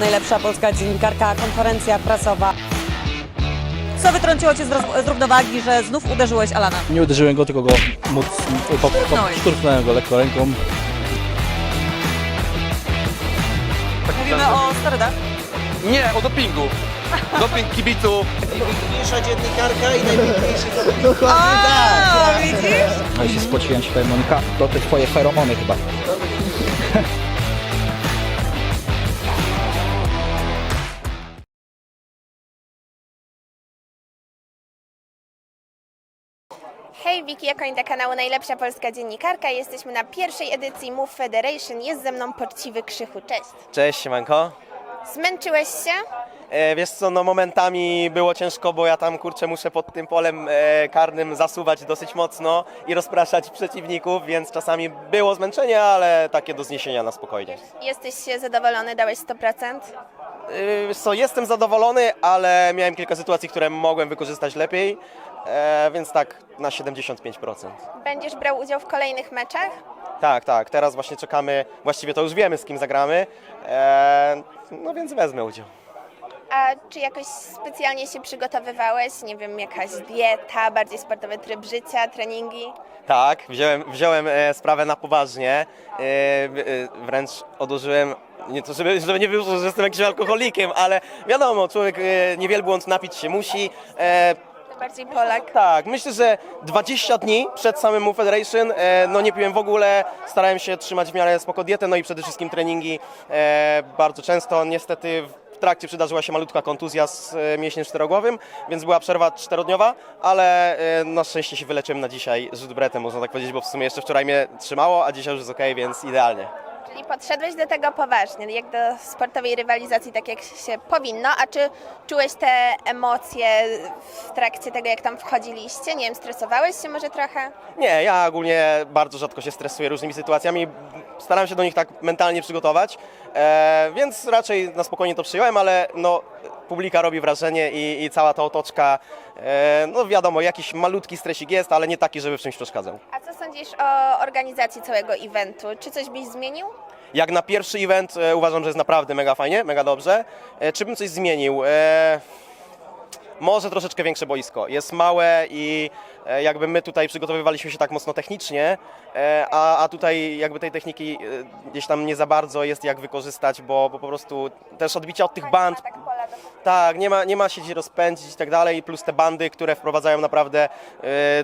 najlepsza polska dziennikarka, konferencja prasowa. Co wytrąciło Cię z, roz- z równowagi, że znów uderzyłeś Alana? Nie uderzyłem go, tylko go móc, po, po, Szturchnąłeś. szturchnąłem go lekko ręką. Mówimy o sterydach. Nie, o dopingu. Doping kibiców. Najpiękniejsza dziennikarka i najpiękniejszy Dokładnie O, widzisz? No i się spociłem się, Monika, to te twoje feromony chyba. Hej, Wiki Jakońta, kanału Najlepsza Polska Dziennikarka. Jesteśmy na pierwszej edycji Move Federation. Jest ze mną poczciwy Krzychu. Cześć. Cześć, siemanko. Zmęczyłeś się? E, wiesz co, no momentami było ciężko, bo ja tam kurczę muszę pod tym polem e, karnym zasuwać dosyć mocno i rozpraszać przeciwników, więc czasami było zmęczenie, ale takie do zniesienia na spokojnie. Jesteś zadowolony? Dałeś 100%? E, wiesz co, jestem zadowolony, ale miałem kilka sytuacji, które mogłem wykorzystać lepiej, e, więc tak na 75%. Będziesz brał udział w kolejnych meczach? Tak, tak, teraz właśnie czekamy, właściwie to już wiemy z kim zagramy, e, no więc wezmę udział. A czy jakoś specjalnie się przygotowywałeś? Nie wiem, jakaś dieta, bardziej sportowy tryb życia, treningi? Tak, wziąłem, wziąłem e, sprawę na poważnie. E, e, wręcz odłożyłem, nie to żeby, żeby nie wyszło, że jestem jakimś alkoholikiem, ale wiadomo, człowiek e, niewielbłąd napić się musi. E, bardziej Polak. tak, myślę, że 20 dni przed samym Move Federation e, no nie piłem w ogóle, starałem się trzymać w miarę spoko dietę, no i przede wszystkim treningi e, bardzo często. Niestety w trakcie przydarzyła się malutka kontuzja z e, mięśniem czterogłowym, więc była przerwa czterodniowa, ale e, na szczęście się wyleczyłem na dzisiaj rzut bretem, można tak powiedzieć, bo w sumie jeszcze wczoraj mnie trzymało, a dzisiaj już jest ok, więc idealnie. Czyli podszedłeś do tego poważnie, jak do sportowej rywalizacji, tak jak się powinno. A czy czułeś te emocje w trakcie tego, jak tam wchodziliście? Nie wiem, stresowałeś się może trochę? Nie, ja ogólnie bardzo rzadko się stresuję różnymi sytuacjami. Staram się do nich tak mentalnie przygotować, e, więc raczej na spokojnie to przyjąłem, ale no, publika robi wrażenie i, i cała ta otoczka, e, no wiadomo, jakiś malutki stresik jest, ale nie taki, żeby w czymś przeszkadzał. A co sądzisz o organizacji całego eventu? Czy coś byś zmienił? Jak na pierwszy event e, uważam, że jest naprawdę mega fajnie, mega dobrze. E, czy bym coś zmienił? E, może troszeczkę większe boisko. Jest małe i e, jakby my tutaj przygotowywaliśmy się tak mocno technicznie, e, a, a tutaj jakby tej techniki e, gdzieś tam nie za bardzo jest jak wykorzystać, bo, bo po prostu też odbicia od tych band, Tak, pola do... tak, nie ma, nie ma się gdzie rozpędzić i tak dalej, plus te bandy, które wprowadzają naprawdę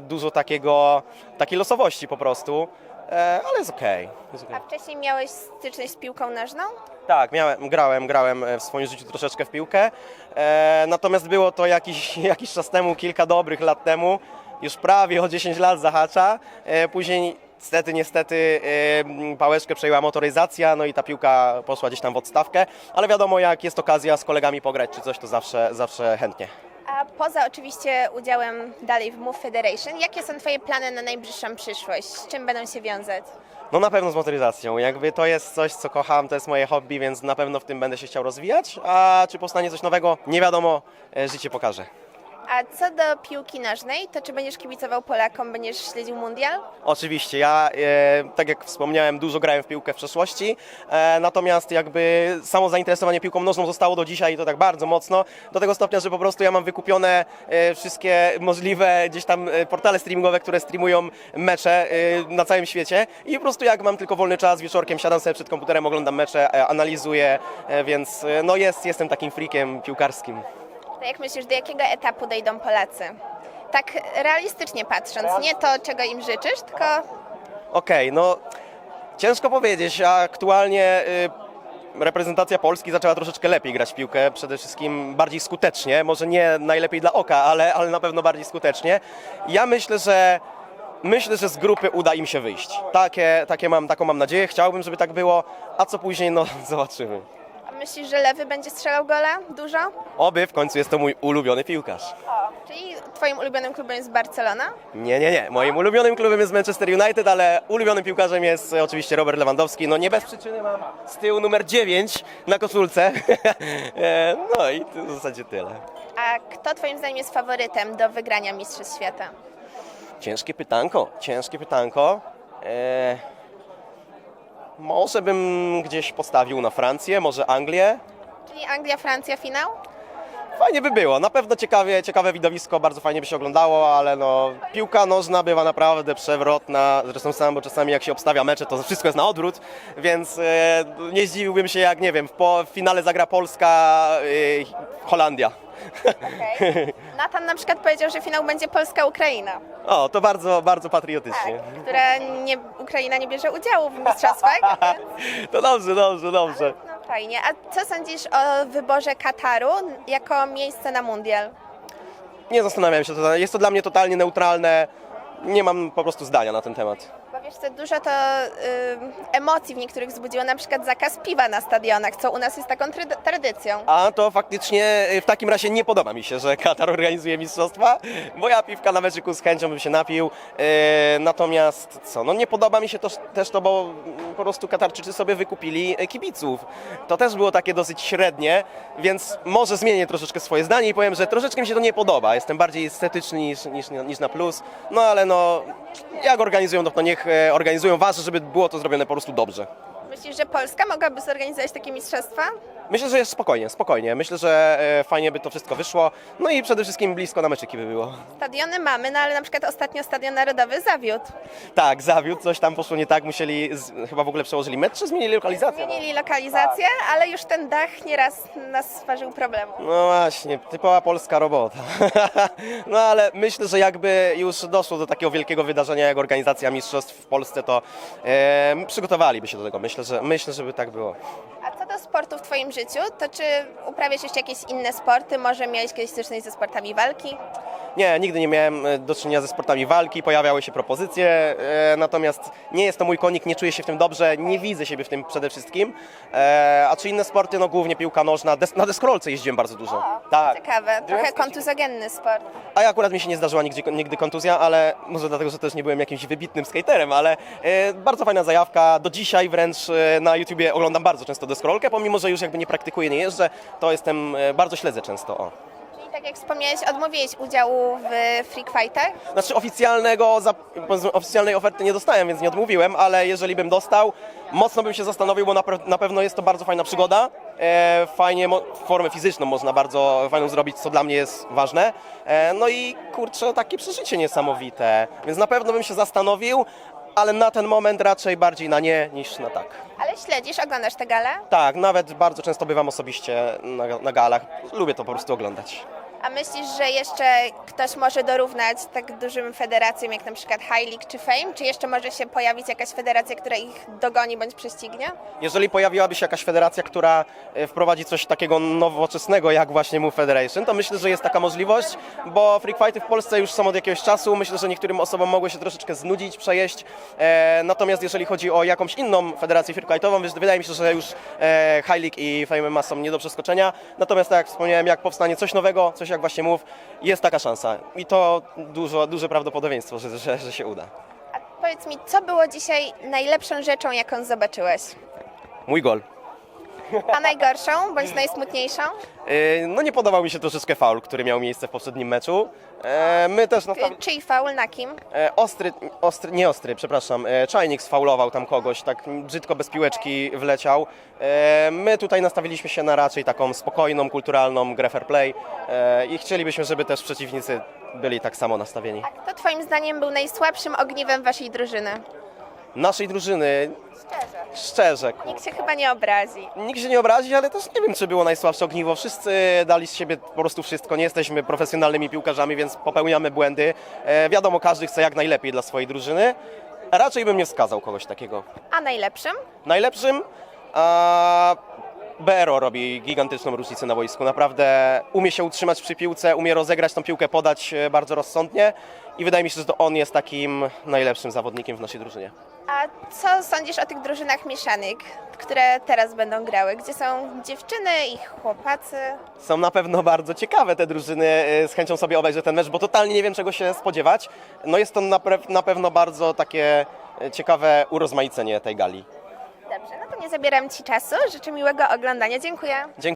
dużo takiego, takiej losowości po prostu, ale jest okej. jest okej. A wcześniej miałeś styczność z piłką nożną? Tak, miałem, grałem, grałem e, w swoim życiu troszeczkę w piłkę. E, natomiast było to jakiś, jakiś czas temu, kilka dobrych lat temu, już prawie o 10 lat zahacza. E, później niestety, niestety e, pałeczkę przejęła motoryzacja, no i ta piłka poszła gdzieś tam w odstawkę, ale wiadomo, jak jest okazja z kolegami pograć czy coś, to zawsze, zawsze chętnie. A poza oczywiście udziałem dalej w Move Federation, jakie są Twoje plany na najbliższą przyszłość? Z czym będą się wiązać? No na pewno z motoryzacją. Jakby to jest coś, co kocham, to jest moje hobby, więc na pewno w tym będę się chciał rozwijać. A czy powstanie coś nowego? Nie wiadomo, e, życie pokaże. A co do piłki nożnej, to czy będziesz kibicował Polakom, będziesz śledził mundial? Oczywiście, ja e, tak jak wspomniałem, dużo grałem w piłkę w przeszłości, e, natomiast jakby samo zainteresowanie piłką nożną zostało do dzisiaj i to tak bardzo mocno, do tego stopnia, że po prostu ja mam wykupione e, wszystkie możliwe gdzieś tam e, portale streamingowe, które streamują mecze e, na całym świecie i po prostu jak mam tylko wolny czas, wieczorkiem siadam sobie przed komputerem, oglądam mecze, e, analizuję, e, więc e, no jest, jestem takim freakiem piłkarskim. Jak myślisz, do jakiego etapu dojdą Polacy? Tak realistycznie patrząc, nie to, czego im życzysz, tylko Okej, no ciężko powiedzieć. Aktualnie y, reprezentacja Polski zaczęła troszeczkę lepiej grać w piłkę, przede wszystkim bardziej skutecznie. Może nie najlepiej dla oka, ale, ale na pewno bardziej skutecznie. Ja myślę, że myślę, że z grupy uda im się wyjść. Takie, takie mam, taką mam nadzieję. Chciałbym, żeby tak było, a co później, no zobaczymy. Myślisz, że Lewy będzie strzelał gola dużo? Oby w końcu jest to mój ulubiony piłkarz. Czyli Twoim ulubionym klubem jest Barcelona? Nie, nie, nie. Moim ulubionym klubem jest Manchester United, ale ulubionym piłkarzem jest e, oczywiście Robert Lewandowski. No nie bez przyczyny mam z tyłu numer 9 na koszulce. E, no i to w zasadzie tyle. A kto Twoim zdaniem jest faworytem do wygrania Mistrzostw Świata? Ciężkie pytanko, ciężkie pytanko. E, może bym gdzieś postawił na Francję, może Anglię. Czyli Anglia, Francja, finał? Fajnie by było, na pewno ciekawie, ciekawe widowisko, bardzo fajnie by się oglądało, ale no, piłka nożna bywa naprawdę przewrotna, zresztą sam, bo czasami jak się obstawia mecze, to wszystko jest na odwrót, więc e, nie zdziwiłbym się jak, nie wiem, w, po, w finale zagra Polska, e, Holandia. Okej. Nathan na przykład powiedział, że finał będzie Polska-Ukraina, O, to bardzo, bardzo patriotycznie. która nie, Ukraina nie bierze udziału w mistrzostwach. więc To dobrze, dobrze, dobrze. No fajnie. A co sądzisz o wyborze Kataru jako miejsce na mundial? Nie zastanawiam się, to- jest to dla mnie totalnie neutralne, nie mam po prostu zdania na ten temat. Wiesz co, dużo to y, emocji w niektórych wzbudziło, na przykład zakaz piwa na stadionach, co u nas jest taką tradycją. A to faktycznie y, w takim razie nie podoba mi się, że Katar organizuje mistrzostwa, bo ja piwka na meczyku z chęcią bym się napił. Yy, natomiast co, no nie podoba mi się to, też to, bo mm, po prostu Katarczycy sobie wykupili e, kibiców. To też było takie dosyć średnie, więc może zmienię troszeczkę swoje zdanie i powiem, że troszeczkę mi się to nie podoba. Jestem bardziej estetyczny niż, niż, niż na plus, no ale no jak organizują, to, to niech e, organizują. Ważne, żeby było to zrobione po prostu dobrze. Myślisz, że Polska mogłaby zorganizować takie mistrzostwa? Myślę, że jest spokojnie, spokojnie. Myślę, że e, fajnie by to wszystko wyszło. No i przede wszystkim blisko na meczyki by było. Stadiony mamy, no ale na przykład ostatnio Stadion Narodowy zawiódł. Tak, zawiódł, coś tam poszło nie tak, musieli, z, chyba w ogóle przełożyli mecz, czy zmienili lokalizację? Zmienili lokalizację, ale już ten dach nieraz nas stworzył problemu. No właśnie, typowa polska robota. no ale myślę, że jakby już doszło do takiego wielkiego wydarzenia jak organizacja mistrzostw w Polsce, to e, przygotowaliby się do tego. Myślę, że myślę, żeby tak było. A co do sportu w Twoim życiu, to czy uprawiasz jeszcze jakieś inne sporty? Może miałeś kiedyś styczność ze sportami walki? Nie, nigdy nie miałem e, do czynienia ze sportami walki, pojawiały się propozycje, e, natomiast nie jest to mój konik, nie czuję się w tym dobrze, nie widzę siebie w tym przede wszystkim. E, a czy inne sporty, no głównie piłka nożna, des, na deskorolce jeździłem bardzo dużo. tak. Ciekawe, trochę kontuzogenny sport. A ja akurat mi się nie zdarzyła nigdy, nigdy kontuzja, ale może dlatego, że też nie byłem jakimś wybitnym skaterem, ale e, bardzo fajna zajawka. Do dzisiaj wręcz e, na YouTubie oglądam bardzo często deskorolkę, pomimo, że już jakby nie praktykuję, nie jeżdżę, to jestem, e, bardzo śledzę często. O. Czyli tak jak wspomniałeś, odmówiłeś udziału w freak fightach. Znaczy oficjalnego, oficjalnej oferty nie dostałem, więc nie odmówiłem, ale jeżeli bym dostał, mocno bym się zastanowił, bo na, na pewno jest to bardzo fajna przygoda. E, fajnie, formę fizyczną można bardzo fajną zrobić, co dla mnie jest ważne. E, no i kurczę, takie przeżycie niesamowite, więc na pewno bym się zastanowił, ale na ten moment raczej bardziej na nie niż na tak. Ale śledzisz, oglądasz te gale? Tak, nawet bardzo często bywam osobiście na, na galach. Lubię to po prostu oglądać. A myślisz, że jeszcze ktoś może dorównać tak dużym federacjom jak na przykład High League czy Fame? Czy jeszcze może się pojawić jakaś federacja, która ich dogoni bądź prześcignie? Jeżeli pojawiłaby się jakaś federacja, która e, wprowadzi coś takiego nowoczesnego jak właśnie Move Federation, to myślę, że jest taka możliwość, bo freak fighty w Polsce już są od jakiegoś czasu. Myślę, że niektórym osobom mogły się troszeczkę znudzić, przejeść. E, natomiast jeżeli chodzi o jakąś inną federację freak fightową, wydaje mi się, że już e, High League i Fame MMA są nie do przeskoczenia. Natomiast tak jak wspomniałem, jak powstanie coś nowego, coś jak właśnie Move, jest taka szansa. I to dużo, duże prawdopodobieństwo, że, że, że się uda. A powiedz mi, co było dzisiaj najlepszą rzeczą, jaką zobaczyłeś? Mój gol. A najgorszą bądź najsmutniejszą? E, No nie podobał mi się troszeczkę faul, który miał miejsce w poprzednim meczu. E, My też nastawi... Czy- Czyj faul na kim? E, Ostry, ostry, nie ostry, przepraszam, e, Czajnik sfaulował tam kogoś, tak brzydko bez piłeczki wleciał. E, My tutaj nastawiliśmy się na raczej taką spokojną, kulturalną grę fair play e, i chcielibyśmy, żeby też przeciwnicy byli tak samo nastawieni. Kto twoim zdaniem był najsłabszym ogniwem waszej drużyny? Naszej drużyny, Szczerze. szczerze, ku- Nikt się chyba nie obrazi. nikt się nie obrazi, ale też nie wiem, czy było najsłabsze ogniwo. Wszyscy dali z siebie po prostu wszystko. Nie jesteśmy profesjonalnymi piłkarzami, więc popełniamy błędy. E, Wiadomo, każdy chce jak najlepiej dla swojej drużyny. Raczej bym nie wskazał kogoś takiego. A najlepszym? Najlepszym a BRO robi gigantyczną różnicę na boisku. Naprawdę umie się utrzymać przy piłce, umie rozegrać tą piłkę, podać e, bardzo rozsądnie i wydaje mi się, że to on jest takim najlepszym zawodnikiem w naszej drużynie. A co sądzisz o tych drużynach mieszanych, które teraz będą grały? Gdzie są dziewczyny i chłopacy? Są na pewno bardzo ciekawe te drużyny, e, z chęcią sobie obejrzę ten mecz, bo totalnie nie wiem czego się spodziewać. No jest to na, pre- na pewno bardzo takie e, ciekawe urozmaicenie tej gali. Dobrze, no to nie zabieram Ci czasu. Życzę miłego oglądania. Dziękuję. Dziękuję.